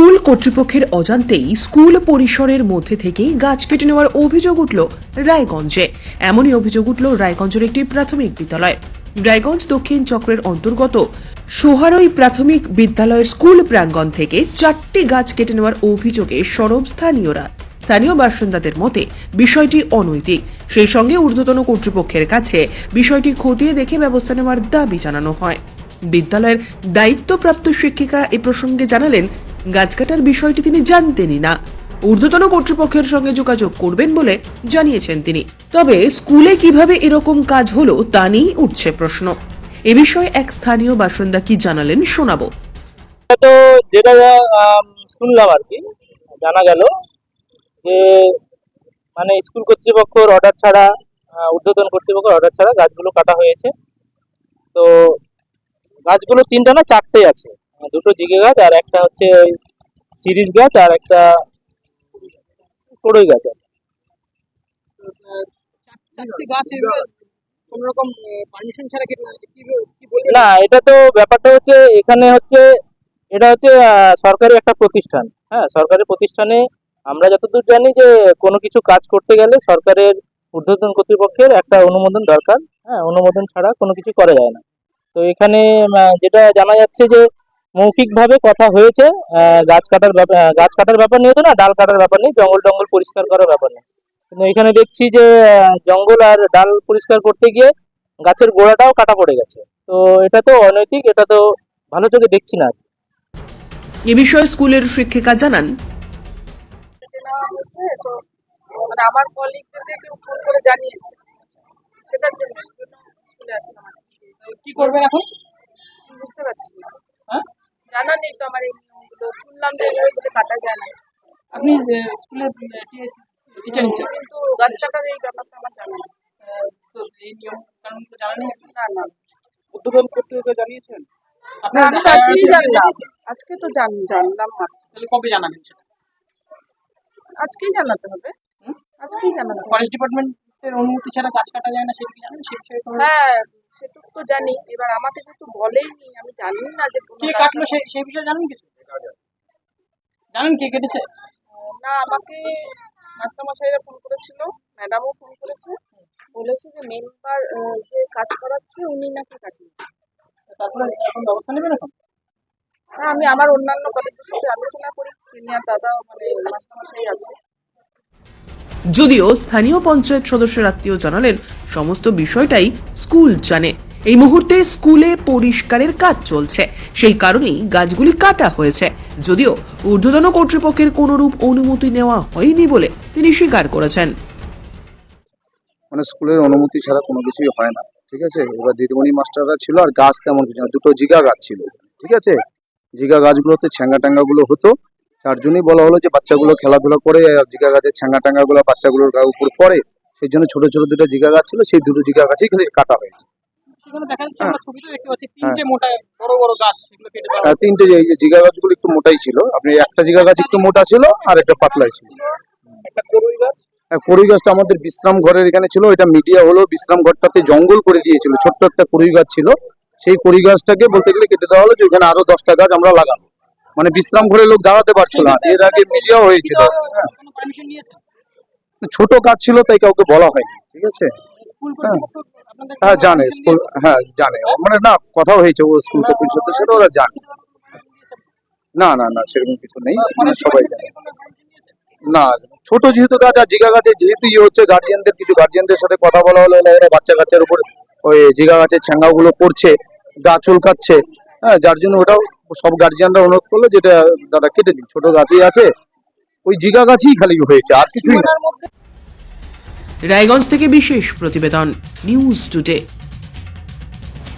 School কর্তৃপক্ষের অজান্তেই school পরিসরের মধ্যে থেকেই গাছ কেটে নেওয়ার অভিযোগ উঠল রায়গঞ্জে। এমনই অভিযোগ উঠল রায়গঞ্জের একটি প্রাথমিক বিদ্যালয়। রায়গঞ্জ দক্ষিণ চক্রের অন্তর্গত সোহারই প্রাথমিক বিদ্যালয়ের স্কুল প্রাঙ্গণ থেকে চারটি গাছ কেটে নেওয়ার অভিযোগে সরব স্থানীয়রা। স্থানীয় বাসিন্দাদের মতে, বিষয়টি অনৈতিক। সেই সঙ্গে ঊর্ধ্বতন কর্তৃপক্ষের কাছে বিষয়টি খতিয়ে দেখে ব্যবস্থা নেওয়ার দাবি জানানো হয়। বিদ্যালয়ের দায়িত্বপ্রাপ্ত শিক্ষিকা এ প্রসঙ্গে জানালেন গাছ কাটার বিষয়টি তিনি জানতেনই না। ঊর্ধ্বতন কর্তৃপক্ষের সঙ্গে যোগাযোগ করবেন বলে জানিয়েছেন তিনি। তবে স্কুলে কীভাবে এরকম কাজ হলো তা নিয়েই উঠছে প্রশ্ন। এ বিষয়ে এক স্থানীয় বাসিন্দা কি জানালেন শোনাবো। তো যেটা শুনলাম আর কি, জানা গেল যে মানে স্কুল কর্তৃপক্ষর অর্ডার ছাড়া ঊর্ধ্বতন কর্তৃপক্ষের অর্ডার ছাড়া গাছগুলো কাটা হয়েছে। তো গাছগুলো তিনটা না চারটে আছে। দুটো জিগে গাছ আর একটা হচ্ছে ওই সিরিজ গাছ আর একটা কড়ই গাছ। না এটা তো ব্যাপারটা হচ্ছে এখানে হচ্ছে এটা হচ্ছে সরকারি একটা প্রতিষ্ঠান। হ্যাঁ সরকারি প্রতিষ্ঠানে আমরা যতদূর জানি যে কোনো কিছু কাজ করতে গেলে সরকারের ঊর্ধ্বতন কর্তৃপক্ষের একটা অনুমোদন দরকার। হ্যাঁ অনুমোদন ছাড়া কোনো কিছু করা যায় না। তো এখানে যেটা জানা যাচ্ছে যে মৌখিকভাবে কথা হয়েছে গাছ কাটার ব্যাপার গাছ কাটার ব্যাপার নিয়ে তো না ডাল কাটার ব্যাপার নেই জঙ্গল টঙ্গল পরিষ্কার করার ব্যাপার নেই কিন্তু এখানে দেখছি যে জঙ্গল আর ডাল পরিষ্কার করতে গিয়ে গাছের গোড়াটাও কাটা পড়ে গেছে। তো এটা তো অনৈতিক এটা তো ভালো চোখে দেখছি না এ বিষয়ে স্কুলের শিক্ষিকা জানান। মানে আমার কলিগদেরকে কেউ ফোন করে জানিয়েছে। সেটার জন্য কি। করবেন এখন? বুঝতে পারছি না? জানা নেই তো আমার এই নিয়মগুলো। শুনলাম যে এভাবে বলে কাটা যায় না। আপনি স্কুলে টিচার নিচ্ছেন কিন্তু গাছ কাটার এই ব্যাপারটা আমার জানা নেই। তো এই নিয়ম কানুন তো জানা নেই না না। উদ্বোধন কর্তৃপক্ষ জানিয়েছেন? আপনি না, আমি তো আজকেই জানলাম আজকে তো জান জানলাম মাত্র। তাহলে কবে জানাবেন সেটা? আজকেই জানাতে হবে। আজকেই জানাতে হবে। ফরেস্ট ডিপার্টমেন্টের অনুমতি ছাড়া গাছ কাটা যায় না সেটা কি জানেন? সে বিষয়ে হ্যাঁ সেটুকু তো জানি এবার আমাকে যেহেতু বলেইনি আমি জানি না যে কে কাটলো সেই সেই বিষয়ে জানেন কিছু? জানেন কে কেটেছে? না আমাকে মাস্টারমশাইরা ফোন করেছিল ম্যাডামও ফোন করেছে বলেছে যে মেম্বার যে কাজ করাচ্ছে উনি নাকি কাটিয়েছে। তারপরে এখন ব্যবস্থা নেবেন এখন? হ্যাঁ আমি আমার অন্যান্য কলেজের সাথে আলোচনা করি সিনিয়র দাদা মানে মাস্টারমশাই আছে। যদিও স্থানীয় পঞ্চায়েত সদস্যের আত্মীয় জানালেন, সমস্ত বিষয়টাই স্কুল জানে। এই মুহূর্তে স্কুলে পরিষ্কারের কাজ চলছে। সেই কারণেই গাছগুলি কাটা হয়েছে। যদিও ঊর্ধ্বতন কর্তৃপক্ষের কোনরূপ অনুমতি নেওয়া হয়নি বলে তিনি স্বীকার করেছেন। মানে স্কুলের অনুমতি ছাড়া কোনো কিছুই হয় না, ঠিক আছে? এবার দিদিমণি মাস্টাররা ছিল আর গাছ তেমন কিছু না, দুটো জিগা গাছ ছিল, ঠিক আছে? জিগা গাছগুলোতে ছ্যাঙ্গা ট্যাঙ্গাগুলো হতো তার জন্যই বলা হলো যে বাচ্চাগুলো খেলাধুলা করে আর জিগা গাছের ছ্যাঙ্গা ট্যাঙ্গাগুলো বাচ্চাগুলোর গা উপর পড়ে সেই জন্য ছোট ছোট দুটো জিগা গাছ ছিল সেই দুটো জিগা গাছই কাটা হয়েছে। দেখতে পাচ্ছি তিনটে মোটা বড় বড় গাছ সেগুলো কেটে দেওয়া আর তিনটে যে এই জিগা গাছগুলো একটু মোটাই ছিল। আপনি একটা জিগা গাছ একটু মোটা ছিল আর একটা পাতলাই ছিল। করুই হ্যাঁ, গাছটা আমাদের বিশ্রাম ঘরের এখানে ছিল এটা মিডিয়া হলো বিশ্রাম ঘরটাতে জঙ্গল করে দিয়েছিল ছোট্ট একটা কড়ই গাছ ছিল। সেই কড়ই গাছটাকে বলতে গেলে কেটে দেওয়া হলো যে ওখানে আরও দশটা গাছ আমরা লাগাবো। মানে বিশ্রাম ঘরে লোক দাঁড়াতে পারছিল না। এর আগে মিডিয়াও হয়েছিল। হ্যাঁ, ছোট কাজ ছিল তাই কাউকে বলা হয়নি ঠিক আছে? স্কুল হ্যাঁ জানে স্কুল হ্যাঁ জানে। মানে না কথা হয়েছে ও স্কুল কর্তৃপক্ষ সাথে সেটা ওরা জানে। না না না সেরকম কিছু নেই মানে সবাই জানে। না ছোট যেহেতু গাছ আর জিগা গাছে যেহেতু ইয়ে হচ্ছে গার্জিয়ানদের কিছু গার্জিয়ানদের সাথে কথা বলা হলো ওরা বাচ্চা কাচ্চার উপর ওই জিগা গাছের ছ্যাঙ্গাগুলো পড়ছে গা চুলকাচ্ছে হ্যাঁ যার জন্য ওটাও সব গার্জিয়ানরা অনুরোধ করল যেটা দাদা কেটে দিন। ছোট গাছই আছে, ওই জিগা গাছই খালি হয়েছে, আর কিছুই না। রায়গঞ্জ থেকে বিশেষ প্রতিবেদন, নিউজ টুডে।